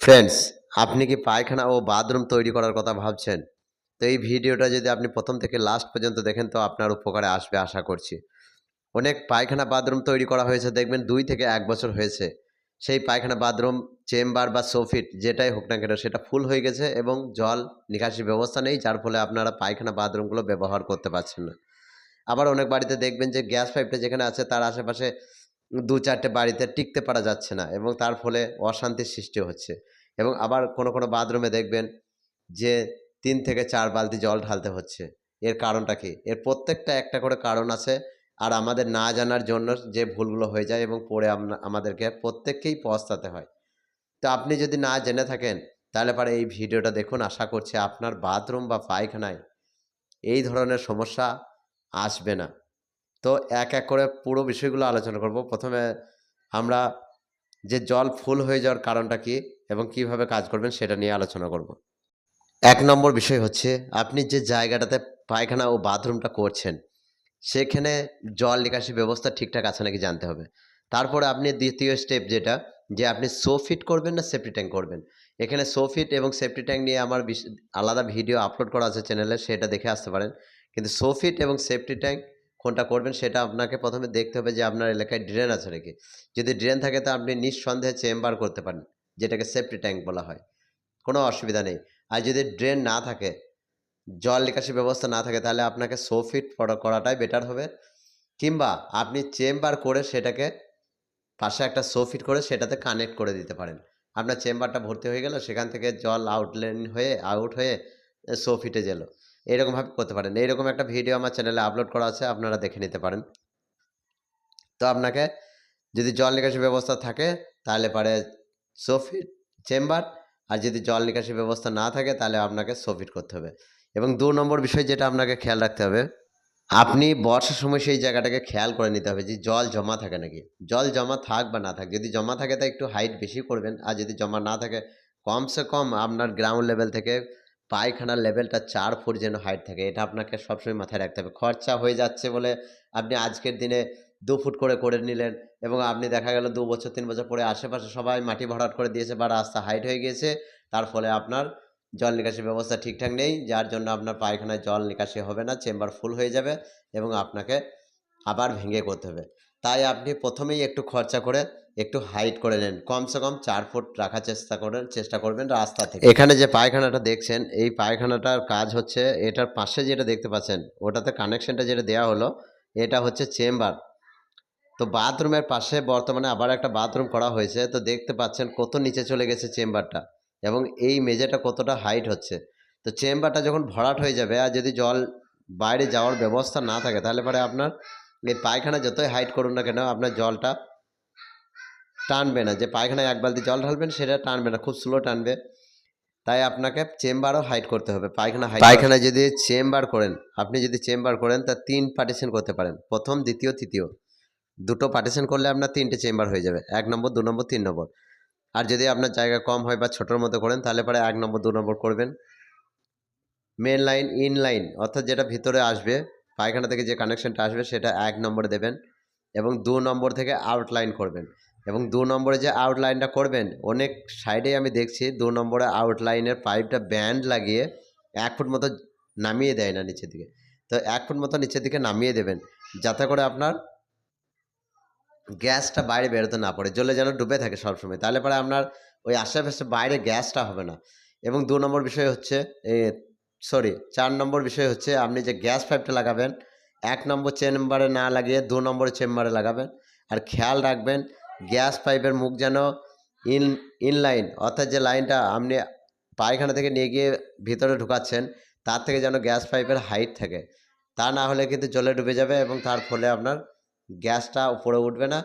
Friends আপনি কি পায়খানা ও বাথরুম তৈরি করার কথা ভাবছেন? তো এই ভিডিওটা যদি আপনি প্রথম থেকে লাস্ট পর্যন্ত দেখেন, তো আপনার উপকারে আসবে আশা করছি। অনেক পায়খানা বাথরুম তৈরি করা হয়েছে, দেখবেন দুই থেকে এক বছর হয়েছে। সেই পায়খানা বাথরুম, চেম্বার বা সোফিট, যেটাই হোক না কেন, সেটা ফুল হয়ে গেছে এবং জল নিকাশি ব্যবস্থা নেই, যার ফলে আপনারা পায়খানা বাথরুমগুলো ব্যবহার করতে পারছেন না। আবার অনেক বাড়িতে দেখবেন যে গ্যাস পাইপটা যেখানে আছে, তার আশেপাশে দু চারটে বাড়িতে টিকতে পারা যাচ্ছে না এবং তার ফলে অশান্তির সৃষ্টি হচ্ছে এবং আবার কোনো কোনো বাথরুমে দেখবেন যে তিন থেকে চার বালতি জল ঢালতে হচ্ছে। এর কারণটা কি? এর প্রত্যেকটা একটা করে কারণ আছে আর আমাদের না জানার জন্য যে ভুলগুলো হয়ে যায় এবং পরে আমাদেরকে প্রত্যেককেই পস্তাতে হয়। তো আপনি যদি না জেনে থাকেন, তাহলে পরে এই ভিডিওটা দেখুন। আশা করছি আপনার বাথরুম বা পায়খানায় এই ধরনের সমস্যা আসবে না। তো এক এক করে পুরো বিষয়গুলো আলোচনা করব। প্রথমে আমরা যে জল ফুল হয়ে যাওয়ার কারণটা কি এবং কীভাবে কাজ করবেন সেটা নিয়ে আলোচনা করব। এক নম্বর বিষয় হচ্ছে আপনি যে জায়গাটাতে পায়খানা ও বাথরুমটা করছেন, সেখানে জল নিকাশি ব্যবস্থা ঠিকঠাক আছে নাকি জানতে হবে? তারপরে আপনি দ্বিতীয় স্টেপ যেটা, যে আপনি সো ফিট করবেন না সেফটি ট্যাঙ্ক করবেন? এখানে সো ফিট এবং সেফটি ট্যাঙ্ক নিয়ে আমার আলাদা ভিডিও আপলোড করা আছে চ্যানেলে সেটা দেখে আসতে পারেন। কিন্তু সো ফিট এবং সেফটি ট্যাঙ্ক কোনটা করবেন সেটা আপনাকে প্রথমে দেখতে হবে যে আপনার এলাকায় ড্রেন আছে নাকি। যদি ড্রেন থাকে তো আপনি নিঃসন্দেহে চেম্বার করতে পারেন, যেটাকে সেফটি ট্যাঙ্ক বলা হয়। কোনো অসুবিধা নেই। আর যদি ড্রেন না থাকে, জল নিকাশি ব্যবস্থা না থাকে, তাহলে আপনাকে সো ফিট করাটাই বেটার হবে। কিংবা আপনি চেম্বার করে সেটাকে পাশে একটা সো ফিট করে সেটাতে কানেক্ট করে দিতে পারেন। আপনার চেম্বারটা ভর্তি হয়ে গেল, সেখান থেকে জল আউটলেন হয়ে আউট হয়ে সো ফিটে গেল। এইরকমভাবে করতে পারেন। এইরকম একটা ভিডিও আমার চ্যানেলে আপলোড করা আছে, আপনারা দেখে নিতে পারেন। তো আপনাকে যদি জল নিকাশি ব্যবস্থা থাকে, তাহলে পারে সোফিট চেম্বার আর যদি জল নিকাশি ব্যবস্থা না থাকে, তাহলে আপনাকে সোফিট করতে হবে। এবং দু নম্বর বিষয় যেটা আপনাকে খেয়াল রাখতে হবে, আপনি বর্ষার সময় সেই জায়গাটাকে খেয়াল করে নিতে হবে যে জল জমা থাকে নাকি। জল জমা থাক বা না থাক, যদি জমা থাকে তা একটু হাইট বেশি করবেন, আর যদি জমা না থাকে, কমসে কম আপনার গ্রাউন্ড লেভেল থেকে পায়খানার লেভেলটা চার ফুট যেন হাইট থাকে, এটা আপনাকে সবসময় মাথায় রাখতে হবে। খরচা হয়ে যাচ্ছে বলে আপনি আজকের দিনে দু ফুট করে করে নিলেন এবং আপনি দেখা গেল দু বছর, তিন বছর পরে আশেপাশে সবাই মাটি ভরাট করে দিয়েছে বা রাস্তা হাইট হয়ে গিয়েছে, তার ফলে আপনার জল নিকাশি ব্যবস্থা ঠিকঠাক নেই, যার জন্য আপনার পায়খানায় জল নিকাশি হবে না, চেম্বার ফুল হয়ে যাবে এবং আপনাকে আবার ভেঙে করতে হবে। তাই আপনি প্রথমেই একটু খরচা করে একটু হাইট করে নেন। কমসে কম চার ফুট রাখার চেষ্টা করেন, চেষ্টা করবেন রাস্তা থেকে। এখানে যে পায়খানাটা দেখছেন, এই পায়খানাটার কাজ হচ্ছে, এটার পাশে যেটা দেখতে পাচ্ছেন, ওটাতে কানেকশনটা যেটা দেওয়া হলো, এটা হচ্ছে চেম্বার তো বাথরুমের পাশে বর্তমানে আবার একটা বাথরুম করা হয়েছে, তো দেখতে পাচ্ছেন কত নিচে চলে গেছে চেম্বারটা এবং এই মেঝেটা কতটা হাইট হচ্ছে। তো চেম্বারটা যখন ভরাট হয়ে যাবে আর যদি জল বাইরে যাওয়ার ব্যবস্থা না থাকে, তাহলে পরে আপনার এই পায়খানা যতই হাইট করুন না কেন, আপনার জলটা টানবে না। যে পায়খানায় এক বালতি জল ঢালবেন সেটা টানবে না খুব স্লো টানবে। তাই আপনাকে চেম্বারও হাইট করতে হবে পায়খানা হাইট পায়খানা যদি চেম্বার করেন আপনি যদি চেম্বার করেন তা তিন পার্টিশন করতে পারেন। প্রথম দ্বিতীয় তৃতীয়। দুটো পার্টিশন করলে আপনার তিনটে চেম্বার হয়ে যাবে এক নম্বর দু নম্বর তিন নম্বর। আর যদি আপনার জায়গা কম হয় বা ছোটোর মতো করেন তাহলে পরে এক নম্বর দু নম্বর করবেন। মেন লাইন ইন লাইন অর্থাৎ যেটা ভিতরে আসবে পায়খানা থেকে যে কানেকশনটা আসবে সেটা এক নম্বরে দেবেন এবং দু নম্বর থেকে আউটলাইন করবেন। এবং দু নম্বরে যে আউটলাইনটা করবেন, অনেক সাইডেই আমি দেখছি, দু নম্বরে আউটলাইনের পাইপটা ব্যান্ড লাগিয়ে এক ফুট মতো নামিয়ে দেয় না নিচের দিকে। তো এক ফুট মতো নিচের দিকে নামিয়ে দেবেন, যাতে করে আপনার গ্যাসটা বাইরে বেরোতে না পারে জলে যেন ডুবে থাকে সবসময়। তাহলে পরে আপনার ওই আশেপাশে বাইরে গ্যাসটা হবে না। এবং দু নম্বর বিষয় হচ্ছে সরি চার নম্বর বিষয় হচ্ছে, আপনি যে গ্যাস পাইপটা লাগাবেন, এক নম্বর চেম্বারে না লাগিয়ে দু নম্বর চেম্বারে লাগাবেন। আর খেয়াল রাখবেন গ্যাস পাইপের মুখ যেন ইন ইনলাইন অর্থাৎ যে লাইনটা আপনি পায়খানা থেকে নিয়ে গিয়ে ভিতরে ঢুকাচ্ছেন, তার থেকে যেন গ্যাস পাইপের হাইট থাকে। তা না হলে কিন্তু জলে ডুবে যাবে এবং তার ফলে আপনার গ্যাসটা উপরে উঠবে না,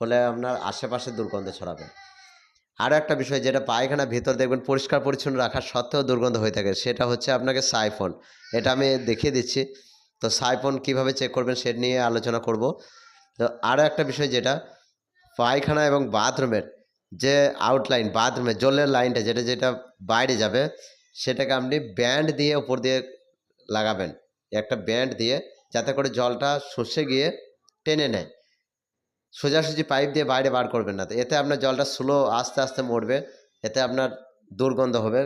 ফলে আপনার আশেপাশে দুর্গন্ধ ছড়াবে। আরও একটা বিষয়, যেটা পায়খানা ভিতর দেখবেন পরিষ্কার পরিচ্ছন্ন রাখার সত্ত্বেও দুর্গন্ধ হয়ে থাকে, সেটা হচ্ছে আপনাকে সাইফোন। এটা আমি দেখিয়ে দিচ্ছি। তো সাইফোন কীভাবে চেক করবেন সে নিয়ে আলোচনা করব। তো আরও একটা বিষয় যেটা পায়খানা এবং বাথরুমের যে আউটলাইন বাথরুমের জলের লাইনটা যেটা যেটা বাইরে যাবে, সেটাকে আপনি ব্যান্ড দিয়ে উপর দিয়ে লাগাবেন। একটা ব্যান্ড দিয়ে যাতে করে জলটা শুষে গিয়ে টেনে নেয়। সোজাসুজি পাইপ দিয়ে বাইরে বার করবেন না। তো এতে আপনার জলটা স্লো আস্তে আস্তে মরবে, এতে আপনার দুর্গন্ধ হবে,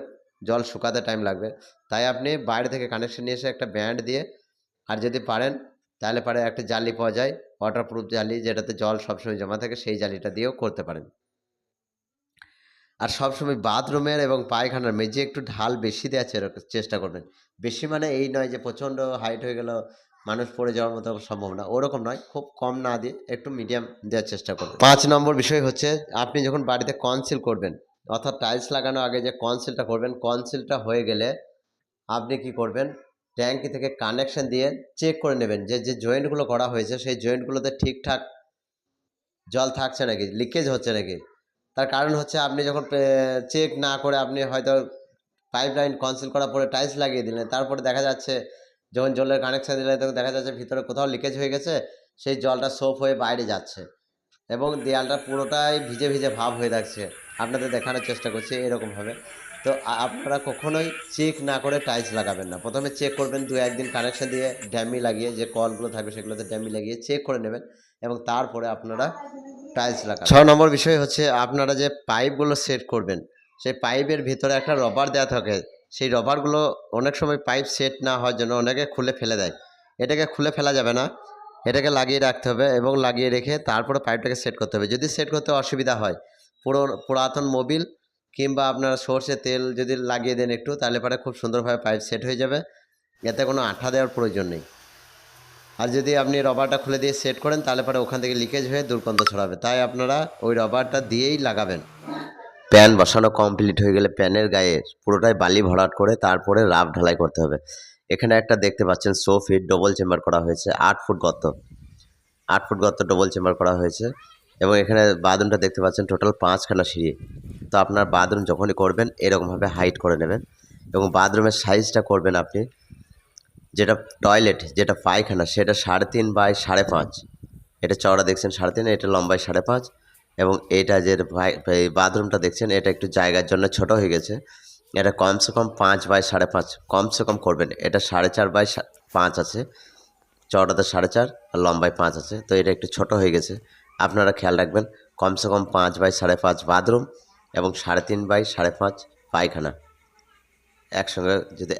জল শুকাতে টাইম লাগবে। তাই আপনি বাইরে থেকে কানেকশন নিয়ে এসে একটা ব্যান্ড দিয়ে, আর যদি পারেন, তাহলে পারে একটা জালি পাওয়া যায়। ওয়াটারপ্রুফ জালি যেটাতে জল সবসময় জমা থাকে, সেই জালিটা দিয়েও করতে পারেন। আর সবসময় বাথরুমের এবং পায়খানার মেঝে একটু ঢাল বেশি দেওয়ার চেষ্টা করবেন। বেশি মানে এই নয় যে প্রচণ্ড হাইট হয়ে গেল, মানুষ পড়ে যাওয়ার মতো সম্ভব না। ওরকম নয়, খুব কম না দিয়ে একটু মিডিয়াম দেওয়ার চেষ্টা করবেন। পাঁচ নম্বর বিষয় হচ্ছে, আপনি যখন বাড়িতে কনসিল করবেন, অর্থাৎ টাইলস লাগানোর আগে যে কনসিলটা করবেন কনসিলটা হয়ে গেলে আপনি কি করবেন? ট্যাঙ্কি থেকে কানেকশন দিয়ে চেক করে নেবেন যে যে জয়েন্টগুলো করা হয়েছে, সেই জয়েন্টগুলোতে ঠিকঠাক জল থাকছে নাকি লিকেজ হচ্ছে নাকি? তার কারণ হচ্ছে আপনি যখন চেক না করে আপনি হয়তো পাইপ লাইন কনসিল করার পরে টাইলস লাগিয়ে দিলেন, তারপরে দেখা যাচ্ছে যখন জলের কানেকশন দিলে তখন দেখা যাচ্ছে ভিতরে কোথাও লিকেজ হয়ে গেছে, সেই জলটা সোপ হয়ে বাইরে যাচ্ছে এবং দেয়ালটা পুরোটাই ভিজে ভিজে ভাব হয়ে থাকছে। আপনাদের দেখানোর চেষ্টা করছি এরকমভাবে তো আপনারা কখনোই চেক না করে টাইলস লাগাবেন না। প্রথমে চেক করবেন দু একদিন কানেকশন দিয়ে ড্যামি লাগিয়ে, যে কলগুলো থাকবে সেগুলোতে ড্যামি লাগিয়ে চেক করে নেবেন এবং তারপরে আপনারা টাইলস লাগাবেন। ছ নম্বর বিষয় হচ্ছে আপনারা যে পাইপগুলো সেট করবেন, সেই পাইপের ভিতরে একটা রবার দেওয়া থাকে। সেই রবারগুলো অনেক সময় পাইপ সেট না হওয়ার জন্য অনেকে খুলে ফেলে দেয়। এটাকে খুলে ফেলা যাবে না। এটাকে লাগিয়ে রাখতে হবে এবং লাগিয়ে রেখে তারপরে পাইপটাকে সেট করতে হবে। যদি সেট করতে অসুবিধা হয়, পুরো পুরাতন মোবিল কিংবা আপনার সর্ষে তেল যদি লাগিয়ে দেন একটু, তাহলে পরে খুব সুন্দরভাবে পাইপ সেট হয়ে যাবে। এতে কোনো আঠা দেওয়ার প্রয়োজন নেই। আর যদি আপনি রবারটা খুলে দিয়ে সেট করেন, তাহলে পরে ওখান থেকে লিকেজ হয়ে দুর্গন্ধ ছড়াবে। তাই আপনারা ওই রবারটা দিয়েই লাগাবেন। প্যান বসানো কমপ্লিট হয়ে গেলে প্যানের গায়ে পুরোটাই বালি ভরাট করে তারপরে রাফ ঢালাই করতে হবে। এখানে একটা দেখতে পাচ্ছেন সো ফিট ডবল চেম্বার করা হয়েছে, আট ফুট গর্ত। আট ফুট গর্ত ডবল চেম্বার করা হয়েছে। এবং এখানে বাথরুমটা দেখতে পাচ্ছেন টোটাল পাঁচখানা সিঁড়ি। তো আপনার বাথরুম যখনই করবেন, এরকমভাবে হাইট করে নেবেন এবং বাথরুমের সাইজটা করবেন আপনি যেটা টয়লেট, যেটা পায়খানা, সেটা সাড়ে তিন বাই সাড়ে পাঁচ। এটা চওড়া দেখছেন সাড়ে তিন, এটা লম্বায় সাড়ে পাঁচ এবং এটা যে বাথরুমটা দেখছেন, এটা একটু জায়গার জন্য ছোট হয়ে গেছে। এটা কমসে কম পাঁচ বাই সাড়ে পাঁচ, কমসে কম করবেন। এটা সাড়ে চার বাই পাঁচ আছে চওড়াতে সাড়ে চার আর লম্বায় পাঁচ আছে। তো এটা একটু ছোট হয়ে গেছে। আপনারা খেয়াল রাখবেন, কমসে কম পাঁচ বাই সাড়ে পাঁচ বাথরুম এবং সাড়ে তিন বাই সাড়ে পাঁচ পায়খানা। একসঙ্গে যদি